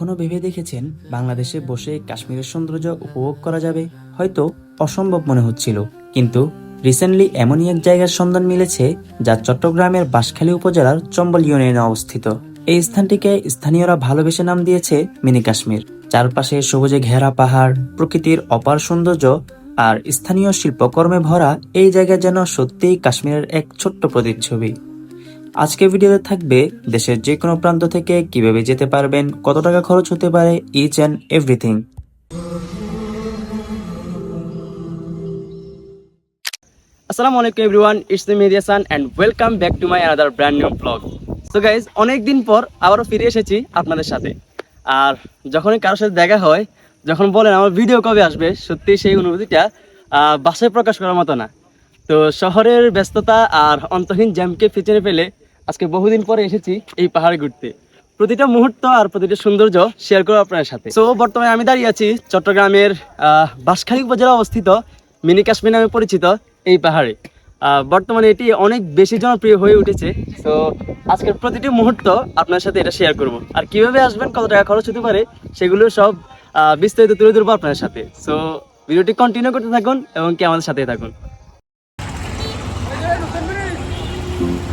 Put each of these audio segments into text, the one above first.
কখনো ভেবে দেখেছেন বাংলাদেশে বসে কাশ্মীরের সৌন্দর্য উপভোগ করা যাবে? হয়তো অসম্ভব মনে হচ্ছিল। কিন্তু রিসেন্টলি এমনই এক জায়গার সন্ধান মিলেছে যা চট্টগ্রামের বাঁশখালী উপজেলার চম্বল ইউনিয়নে অবস্থিত। এই স্থানটিকে স্থানীয়রা ভালোবেসে নাম দিয়েছে মিনি কাশ্মীর। চারপাশে সবুজে ঘেরা পাহাড়, প্রকৃতির অপার সৌন্দর্য আর স্থানীয় শিল্পকর্মে ভরা এই জায়গা যেন সত্যিই কাশ্মীরের এক ছোট্ট প্রতিচ্ছবি। আজকে ভিডিওতে থাকবে দেশের যে কোনো প্রান্ত থেকে কীভাবে যেতে পারবেন, কত টাকা খরচ হতে পারে ইচ অ্যান্ড এভরিথিং আসসালামু আলাইকুম everyone it's me মেদিয়াসান and welcome back to my another brand new vlog so guys অনেক দিন পর আবারও ফিরে এসেছি আপনাদের সাথে। আর যখনই কারোর সাথে দেখা হয়, যখন বলেন আমার ভিডিও কবে আসবে সত্যি সেই অনুভূতিটা ভাষায় প্রকাশ করার মতো না। তো শহরের ব্যস্ততা আর অন্তহীন জ্যামকে পিছনে ফেলে আজকে বহুদিন পরে এসেছি এই পাহাড়ে ঘুরতে। প্রতিটা মুহূর্ত আর প্রতিটা সৌন্দর্য শেয়ার করব আপনার সাথে। তো বর্তমানে আমি দাঁড়িয়ে আছি চট্টগ্রামের বাঁশখালী উপজেলা অবস্থিত মিনি কাশ্মীর নামে পরিচিত এই পাহাড়ে। বর্তমানে এটি অনেক বেশি জনপ্রিয় হয়ে উঠেছে। তো আজকের প্রতিটি মুহূর্ত আপনার সাথে এটা শেয়ার করব। আর কীভাবে আসবেন, কত টাকা খরচ হতে পারে, সেগুলো সব বিস্তারিত তুলে ধরবো আপনার সাথে। সো ভিডিওটি কন্টিনিউ করতে থাকুন এবং কি আমাদের সাথে থাকুন।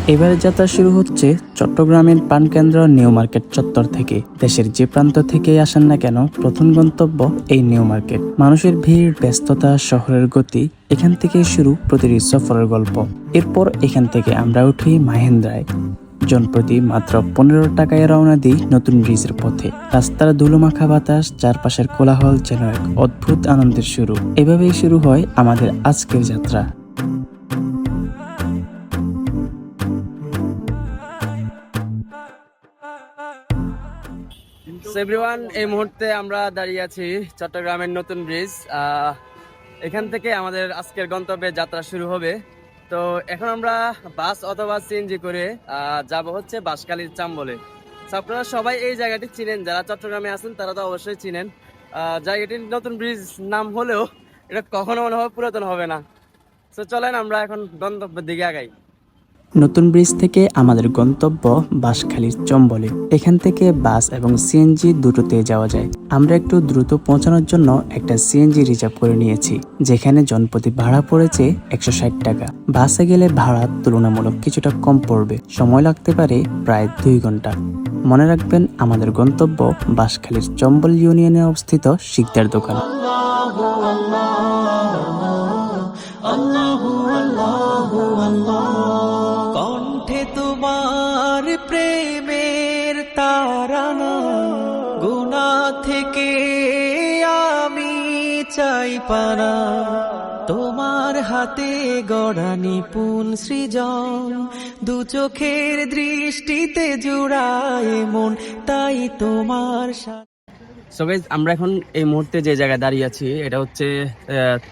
এবারে যাত্রা শুরু হচ্ছে চট্টগ্রামের পানকেন্দ্র নিউ মার্কেট চত্বর থেকে। দেশের যে প্রান্ত থেকে আসেন না কেন, প্রথম গন্তব্য এই নিউ মার্কেট। মানুষের ভিড়, ব্যস্ততা, শহরের গতি, এখান থেকেই শুরু প্রতিটি সফরের গল্প। এরপর এখান থেকে আমরা উঠি মাহেন্দ্রায়। জনপ্রতি মাত্র পনেরো টাকায় রওনা দিই নতুন ব্রিজের পথে। রাস্তার ধুলোমাখা বাতাস, চারপাশের কোলাহল যেন এক অদ্ভুত আনন্দের শুরু। এভাবেই শুরু হয় আমাদের আজকের যাত্রা। এভরিওয়ান এই মুহূর্তে আমরা দাঁড়িয়ে আছি চট্টগ্রামের নতুন ব্রিজ এখান থেকে আমাদের আজকের গন্তব্যে যাত্রা শুরু হবে। তো এখন আমরা বাস অথবা সিএনজি করে যাব হচ্ছে বাঁশখালীর চাম্বলে। আপনারা সবাই এই জায়গাটি চিনেন, যারা চট্টগ্রামে আছেন, তারা তো অবশ্যই চিনেন। জায়গাটির নতুন ব্রিজ নাম হলেও এটা কখনো মনে হয় পুরাতন হবে না। তো চলেন আমরা এখন গন্তব্যের দিকে আগাই। নতুন ব্রিজ থেকে আমাদের গন্তব্য বাঁশখালীর চম্বলে। এখান থেকে বাস এবং সিএনজি দুটোতে যাওয়া যায়। আমরা একটু দ্রুত পৌঁছানোর জন্য একটা সিএনজি রিজার্ভ করে নিয়েছি, যেখানে জনপ্রতি ভাড়া পড়েছে একশো ষাট টাকা। বাসে গেলে ভাড়া তুলনামূলক কিছুটা কম পড়বে, সময় লাগতে পারে প্রায় দুই ঘণ্টা। মনে রাখবেন, আমাদের গন্তব্য বাঁশখালীর চম্বল ইউনিয়নে অবস্থিত শিকদার দোকান। তোমার প্রেমের তারানা গুনা থেকে আমি চাই পারা। তোমার হাতে গড়া নিপুণ সৃজন, দু চোখের দৃষ্টিতে জুড়ায় মন, তাই তোমার সো আমরা এখন এই মুহূর্তে যে জায়গায় দাঁড়িয়ে আছি, এটা হচ্ছে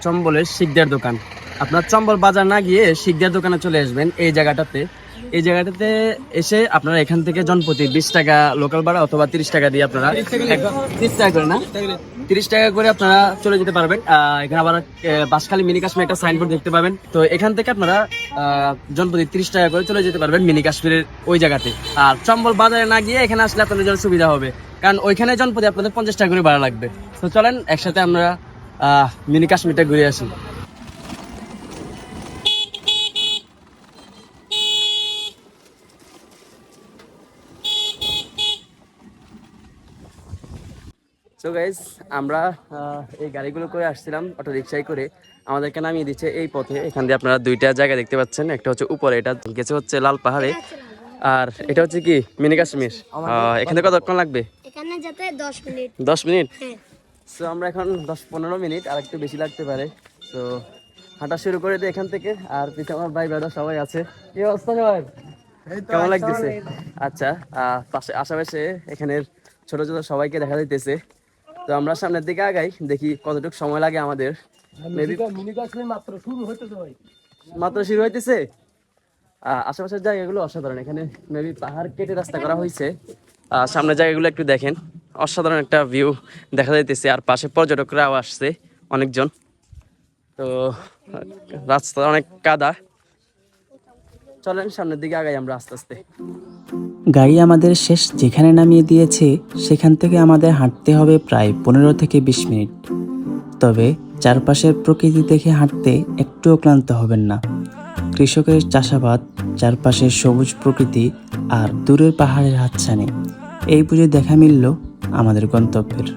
চম্বলের শিকদার দোকান। আপনার চম্বল বাজার না গিয়ে শিকদার দোকানে চলে আসবেন এই জায়গাটাতে। এই জায়গাটাতে এসে আপনারা এখান থেকে জনপ্রতি বিশ টাকা লোকাল ভাড়া অথবা তিরিশ টাকা দিয়ে আপনারা তিরিশ টাকা করে। না? তিরিশ টাকা করে। আপনারা চলে যেতে পারবেন। এখানে আবার আহ, মিনি কাশ্মীর একটা সাইনবোর্ড দেখতে পাবেন। তো এখান থেকে আপনারা জনপ্রতি তিরিশ টাকা করে চলে যেতে পারবেন মিনি কাশ্মীরের ওই জায়গাতে। আর চম্বল বাজারে না গিয়ে এখানে আসলে আপনাদের জন্য সুবিধা হবে। কারণ ওইখানে জনপ্রতি আপনাদের পঞ্চাশ টাকা করে ভাড়া লাগবে। তো চলেন একসাথে আমরা আহ, মিনি কাশ্মীরটা ঘুরে আসি। সো গাইজ আমরা আহ, এই গাড়িগুলো করে আসছিলাম অটো রিক্সায় করে। আমাদেরকে নামিয়ে দিচ্ছে এই পথে। এখান দিয়ে আপনারা দুইটা জায়গা দেখতে পাচ্ছেন। একটা হচ্ছে উপরে এটা গেছে হচ্ছে লাল পাহাড়ে। আর এটা হচ্ছে কি? মিনি কাশ্মীর। আহ, এখানে কতক্ষণ লাগবে? এখানে যেতে দশ মিনিট। দশ মিনিট? হ্যাঁ। সো আমরা এখন দশ পনেরো মিনিট আর একটু বেশি লাগতে পারে। তো হাঁটা শুরু করে দিই এখান থেকে। আর পিছনে আমার ভাই বেড়া সবাই আছে। কি অবস্থা সবাই কেমন লাগতেছে? আচ্ছা আহ, পাশে আশেপাশে এখানের ছোট ছোট সবাইকে দেখা যাইতেছে। তো আমরা সামনের দিকে আগাই দেখি কতটুকু সময় লাগে আমাদের। Maybe- মাত্র শুরু হইতেছে আশেপাশের জায়গাগুলো অসাধারণ। এখানে মেবি পাহাড় কেটে রাস্তা করা হয়েছে সামনের জায়গাগুলো একটু দেখেন। অসাধারণ একটা ভিউ দেখা যাইতেছে। আর পাশে পর্যটকরাও আসছে অনেকজন। তো রাস্তা অনেক কাদা। চলেন, সামনের দিকে আগাই আমরা আস্তে আস্তে। গাড়ি আমাদের শেষ যেখানে নামিয়ে দিয়েছে, সেখান থেকে আমাদের হাঁটতে হবে প্রায় পনেরো থেকে বিশ মিনিট। তবে চারপাশের প্রকৃতি দেখে হাঁটতে একটুও ক্লান্ত হবেন না। কৃষকের চাষাবাদ, চারপাশের সবুজ প্রকৃতি আর দূরের পাহাড়ের হাতছানি, এই বুঝে দেখা মিলল আমাদের গন্তব্যের।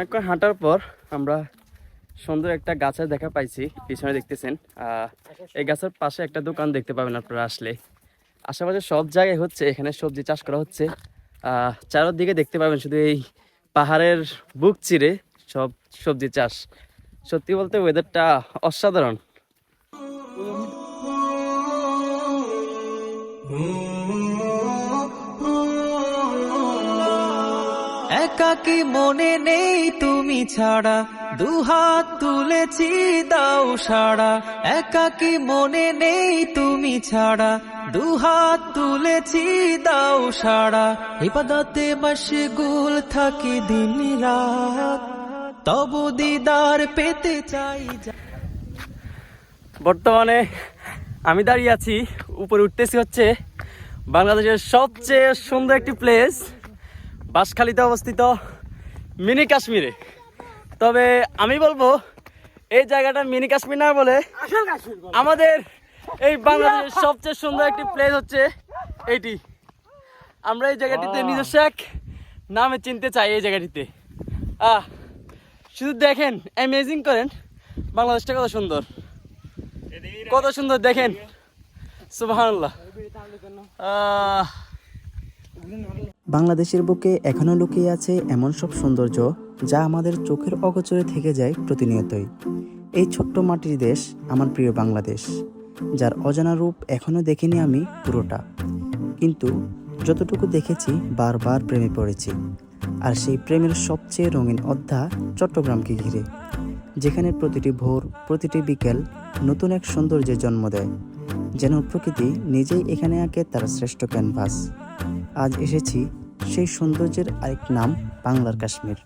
অনেকক্ষণ হাঁটার পর আমরা সুন্দর একটা গাছের দেখা পাইছি, পিছনে দেখতেছেন। এই গাছের পাশে একটা দোকান দেখতে পাবেন আপনারা আসলে। আশেপাশে সব জায়গায় হচ্ছে, এখানে সবজি চাষ করা হচ্ছে। চারদিকে দেখতে পাবেন শুধু এই পাহাড়ের বুক চিরে সব সবজি চাষ। সত্যি বলতে ওয়েদারটা অসাধারণ। একাকি মনে নেই তুমি ছাড়া? দুহাত তুলেছি, দাও সাড়া। একাকি মনে নেই তুমি ছাড়া? দুহাত তুলেছি, দাও সাড়া। ইবাদতে মশগুল থাকি দিন রাত তবু দিদার পেতে চাই বর্তমানে আমি দাঁড়িয়ে আছি, উপরে উঠতেছি হচ্ছে বাংলাদেশের সবচেয়ে সুন্দর একটি প্লেস বাঁশখালীতে অবস্থিত মিনি কাশ্মীরে। তবে আমি বলব এই জায়গাটা মিনি কাশ্মীর না বলে আমাদের এই বাংলাদেশের সবচেয়ে সুন্দর একটি প্লেস হচ্ছে এইটি। আমরা এই জায়গাটিতে নিজস্ব এক নামে চিনতে চাই এই জায়গাটিতে। আহ শুধু দেখেন অ্যামেজিং করেন বাংলাদেশটা কত সুন্দর। কত সুন্দর দেখেন। আহ বাংলাদেশের বুকে এখনও লুকিয়ে আছে এমন সব সৌন্দর্য যা আমাদের চোখের অগোচরে থেকে যায় প্রতিনিয়তই। এই ছোট্ট মাটির দেশ আমার প্রিয় বাংলাদেশ, যার অজানা রূপ এখনও দেখিনি আমি পুরোটা। কিন্তু যতটুকু দেখেছি, বারবার প্রেমে পড়েছি। আর সেই প্রেমের সবচেয়ে রঙিন অধ্যা চট্টগ্রামকে ঘিরে, যেখানে প্রতিটি ভোর, প্রতিটি বিকেল নতুন এক সৌন্দর্যের জন্ম দেয়, যেন প্রকৃতি নিজেই এখানে আঁকে তার শ্রেষ্ঠ ক্যানভাস। আজ এসেছি সেই সৌন্দর্যের আরেক নাম বাংলার কাশ্মীর।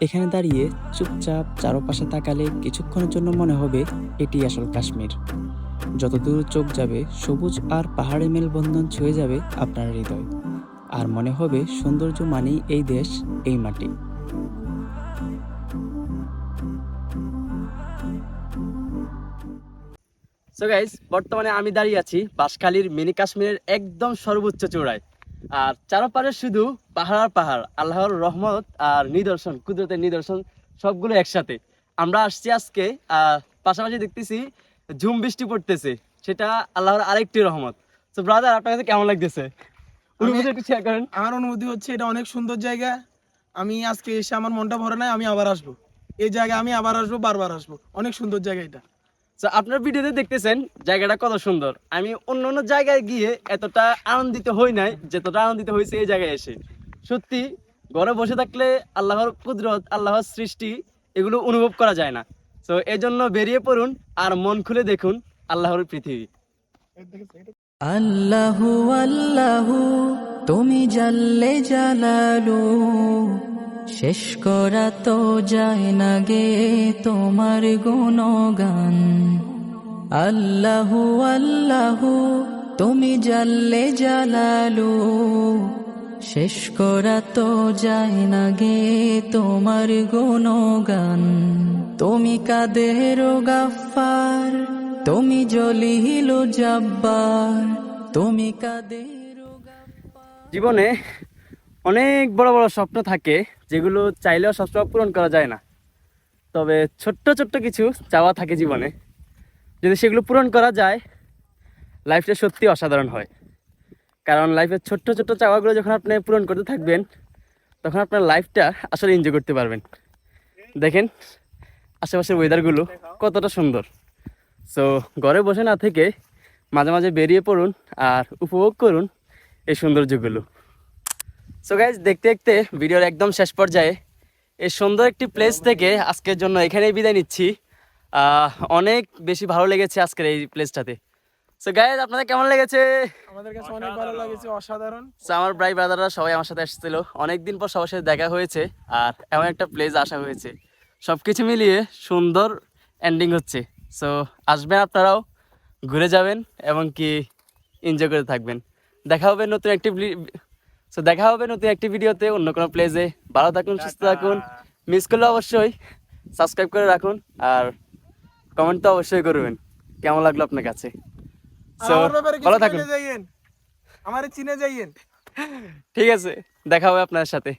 এখানে দাঁড়িয়ে চুপচাপ চারপাশে তাকালে কিছুক্ষণের জন্য মনে হবে এটি আসল কাশ্মীর। যতদূর চোখ যাবে, সবুজ আর পাহাড়ি মেলবন্ধন ছুঁয়ে যাবে আপনার হৃদয়। আর মনে হবে সৌন্দর্য মানেই এই দেশ, এই মাটি। সো বর্তমানে আমি দাঁড়িয়ে আছি বাঁশখালীর মিনি কাশ্মীরের একদম সর্বোচ্চ চূড়ায়। আর চারপাশে শুধু পাহাড় আর পাহাড় আল্লাহর রহমত আর নিদর্শন কুদরতের নিদর্শন সবগুলো একসাথে। আমরা আসছি আজকে পাশাপাশি দেখতেছি ঝুম বৃষ্টি পড়তেছে সেটা আল্লাহর আরেকটি রহমত। তো ব্রাদার আপনার কাছে কেমন লাগতেছে? অনুভূতি একটু শেয়ার করেন। আমার অনুভূতি হচ্ছে এটা অনেক সুন্দর জায়গা। আমি আজকে এসে আমার মনটা ভরে নাই আমি আবার আসব। এই জায়গায় আমি আবার আসব বারবার আসব। অনেক সুন্দর জায়গা এটা। তো আপনার ভিডিওতে দেখতেছেন জায়গাটা কত সুন্দর। আমি অন্য অন্য জায়গায় গিয়ে এতটা আনন্দিত হই নাই, যতটা আনন্দিত হয়েছে এই জায়গায় এসে। সত্যি, ঘরে বসে থাকলে আল্লাহর কুদরত, আল্লাহর সৃষ্টি এগুলো অনুভব করা যায় না। তো এই জন্য বেরিয়ে পড়ুন আর মন খুলে দেখুন আল্লাহর পৃথিবী। আল্লাহু আল্লাহু, তুমি জাল্লে জালালু। শেষ করা তো যায় না গে তোমার গুণগান। আল্লাহু আল্লাহু, তুমি জাল্লে জালালু। শেষ করা তো যায় না গে তোমার গুণগান। তুমি কাদের গাফার তুমি জলিল জব্বার। তুমি কাদের জীবনে অনেক বড় বড় স্বপ্ন থাকে যেগুলো চাইলেও সবসময় পূরণ করা যায় না। তবে ছোট্ট ছোট্ট কিছু চাওয়া থাকে জীবনে। যদি সেগুলো পূরণ করা যায়, লাইফটা সত্যি অসাধারণ হয়। কারণ লাইফের ছোট্ট ছোট্ট চাওয়াগুলো যখন আপনি পূরণ করতে থাকবেন, তখন আপনার লাইফটা আসলে এনজয় করতে পারবেন। দেখেন, আশেপাশের ওয়েদারগুলো কতটা সুন্দর। সো ঘরে বসে না থেকে মাঝে মাঝে বেরিয়ে পড়ুন আর উপভোগ করুন এই সৌন্দর্যগুলো। সো গাইজ দেখতে দেখতে ভিডিওর একদম শেষ পর্যায়ে এই সুন্দর একটি প্লেস থেকে আজকের জন্য এখানেই বিদায় নিচ্ছি। অনেক বেশি ভালো লেগেছে আজকের এই প্লেসটাতে সো গাইজ আপনাদের কেমন লেগেছে? আমাদের কাছে অনেক ভালো লাগেছে অসাধারণ। সো আমার ভাই ব্রাদাররা সবাই আমার সাথে এসেছিল। অনেকদিন পর সবার সাথে দেখা হয়েছে আর এমন একটা প্লেস আসা হয়েছে। সব কিছু মিলিয়ে সুন্দর এন্ডিং হচ্ছে। সো আসবেন আপনারাও ঘুরে যাবেন এবং কি এনজয় করে থাকবেন। দেখা হবে নতুন একটি সো দেখা হবে নতুন একটি ভিডিওতে অন্য কোনো প্লেসে ভালো থাকুন সুস্থ থাকুন। মিস করলে অবশ্যই সাবস্ক্রাইব করে রাখুন আর কমেন্ট তো অবশ্যই করবেন। কেমন লাগল আপনার কাছে? সো ভালো থাকুন। আমার চিনে যাইয়েন। ঠিক আছে দেখা হবে আপনার সাথে।